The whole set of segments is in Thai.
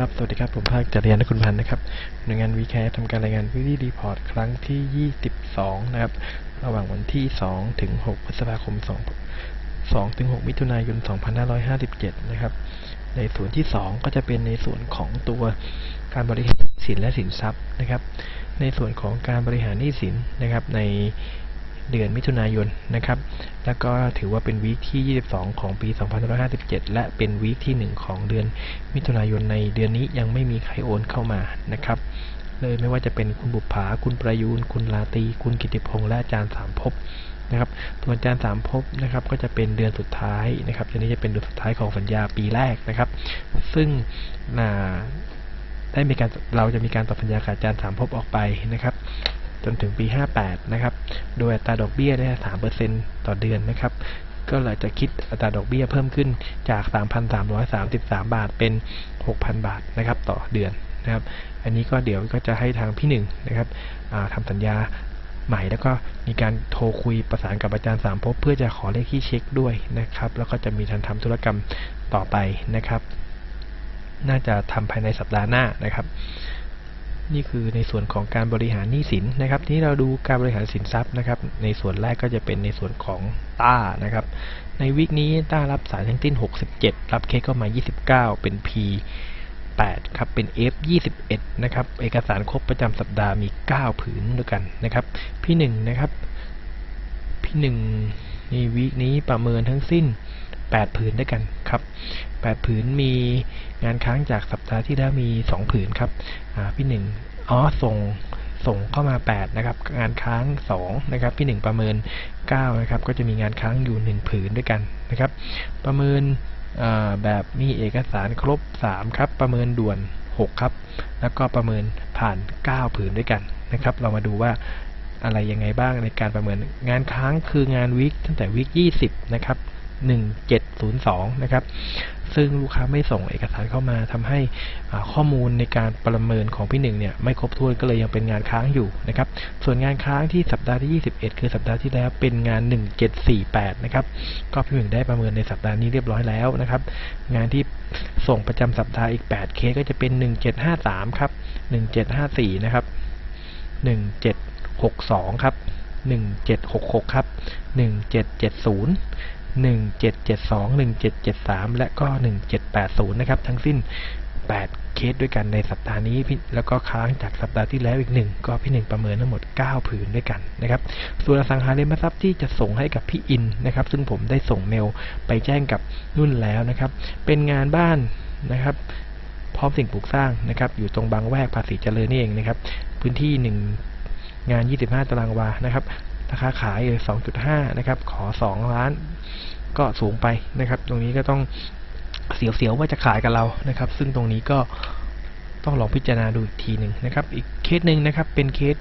ครับ สวัสดีครับ ผมภาคจริยานคุณพันธ์นะครับ หน่วยงาน v c a ทำการรายงานวิดีรีพอร์ตครั้งที่ 22 นะครับ ระหว่างวันที่ 2 ถึง 6 พฤษภาคม 2 2ถึง6มิถุนายน 2557 นะครับ ในส่วนที่ 2 ก็จะเป็นในส่วนของตัวการบริหารสินและสินทรัพย์นะครับ ในส่วนของการบริหารหนี้สินนะครับ ใน เดือนมิถุนายนนะครับ แล้วก็ถือว่าเป็นวีคที่ 22 ของปี 2557 และเป็นวีคที่ 1 ของเดือนมิถุนายนในเดือนนี้ยังไม่มีใครโอนเข้ามานะครับ เลยไม่ว่าจะเป็นคุณบุปผาคุณประยูน คุณลาตี คุณกิติพงษ์และอาจารย์สามภพนะครับส่วนอาจารย์สามภพนะครับก็จะเป็นเดือนสุดท้ายนะครับอันนี้จะเป็นเดือนสุดท้ายของสัญญาปีแรกนะครับ ซึ่งได้มีการเราจะมีการต่อสัญญากับอาจารย์สามภพออกไปนะครับ จนถึงปี 58 นะครับ โดยอัตราดอกเบี้ยได้3%ต่อเดือนนะครับ ก็เลยจะคิดอัตราดอกเบี้ยเพิ่มขึ้นจาก 3,333 บาทเป็น 6,000 บาทนะครับต่อเดือนนะครับ อันนี้ก็เดี๋ยวก็จะให้ทางพี่หนึ่งนะครับทำสัญญาใหม่แล้วก็มีการโทรคุยประสานกับอาจารย์สามภพเพื่อจะขอเลขที่เช็คด้วยนะครับ แล้วก็จะมีการทำธุรกรรมต่อไปนะครับ น่าจะทำภายในสัปดาห์หน้านะครับ นี่คือในส่วนของการบริหารหนี้สินนะครับ ทีนี้เราดูการบริหารสินทรัพย์นะครับ ในส่วนแรกก็จะเป็นในส่วนของต้านะครับ ในวิกนี้ต้ารับสายทั้งสิ้น 67 รับเคสเข้ามา 29 เป็น P 8ครับเป็น F 21นะครับเอกสารครบประจำสัปดาห์มี 9 ผืนด้วยกันนะครับพี่หนึ่งนะครับพี่หนึ่งในวีคนี้ประเมินทั้งสิ้น 8 ผืนด้วยกันครับ 8 ผืนมี งานค้างจากสัปดาห์ที่แล้วมี 2 ผืนครับพี่หนึ่งอ๋อส่งส่งเข้ามา 8 นะครับ งานค้าง 2 นะครับ พี่หนึ่งประเมิน 9 นะครับ ก็จะมีงานค้างอยู่ 1 ผืนด้วยกันนะครับ ประเมินแบบมีเอกสารครบ 3 ครับ ประเมินด่วน 6 ครับ แล้วก็ประเมินผ่าน 9 ผืนด้วยกันนะครับ เรามาดูว่าอะไรยังไงบ้างในการประเมินงานค้างคืองานวิกตั้งแต่วิก20 นะครับ 1702 นะครับ ซึ่งลูกค้าไม่ส่งเอกสารเข้ามาทำให้ข้อมูลในการประเมินของพี่หนึ่งเนี่ยไม่ครบถ้วนก็เลยยังเป็นงานค้างอยู่นะครับ ส่วนงานค้างที่สัปดาห์ที่ 21 คือสัปดาห์ที่แล้วเป็นงาน 1748 นะครับ ก็พี่หนึ่งได้ประเมินในสัปดาห์นี้เรียบร้อยแล้วนะครับ งานที่ส่งประจำสัปดาห์อีก 8 เคสก็จะเป็น 1753 ครับ 1754 นะครับ 1762 ครับ 1766 ครับ 1770 1772 1773 และก็ 1780 นะครับ ทั้งสิ้น 8 เคสด้วยกันในสัปดาห์นี้พี่แล้วก็ค้างจากสัปดาห์ที่แล้วอีกหนึ่งก็พี่หนึ่งประเมินทั้งหมด 9 ผืนด้วยกันนะครับ ส่วนอสังหาริมทรัพย์ที่จะส่งให้กับพี่อินนะครับ ซึ่งผมได้ส่งเมลไปแจ้งกับนุ่นแล้วนะครับ เป็นงานบ้านนะครับพร้อมสิ่งปลูกสร้างนะครับ อยู่ตรงบางแวกภาษีเจริญนี่เองนะครับ พื้นที่หนึ่งงาน 25 ตารางวา นะครับ ราคาขายอยู่2.5 นะครับ ขอ 2 ล้าน ก็สูงไปนะครับ ตรงนี้ก็ต้องเสียวๆว่าจะขายกับเรานะครับ ซึ่งตรงนี้ก็ต้องลองพิจารณาดูอีกทีหนึ่งนะครับ อีกเคสหนึ่งนะครับ เป็นเคส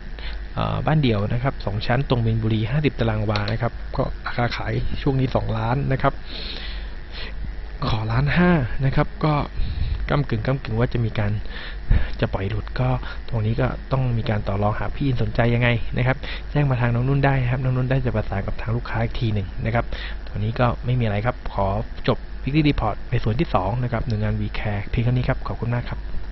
บ้านเดี่ยวนะครับสองชั้นตรงบินบุรี 50 ตารางวานะครับ ก็ราคาขายช่วงนี้ 2 ล้านนะครับ ขอล้านห้านะครับ ก็ ก้ากึ่งก้ากึ่งว่าจะมีการจะปล่อยหลุดก็ตรงนี้ก็ต้องมีการต่อรองหาพี่อินสนใจยังไงนะครับ แจ้งมาทางน้องนุ่นได้นะครับน้องนุ่นได้จะประสานกับทางลูกค้าอีกทีหนึ่งนะครับตอนนี้ก็ไม่มีอะไรครับ ขอจบพิกดีรีพอร์ตในส่วนที่2นะครับหนึ่งงานวีแคร์เพียงเท่านี้ครับขอบคุณมากครับ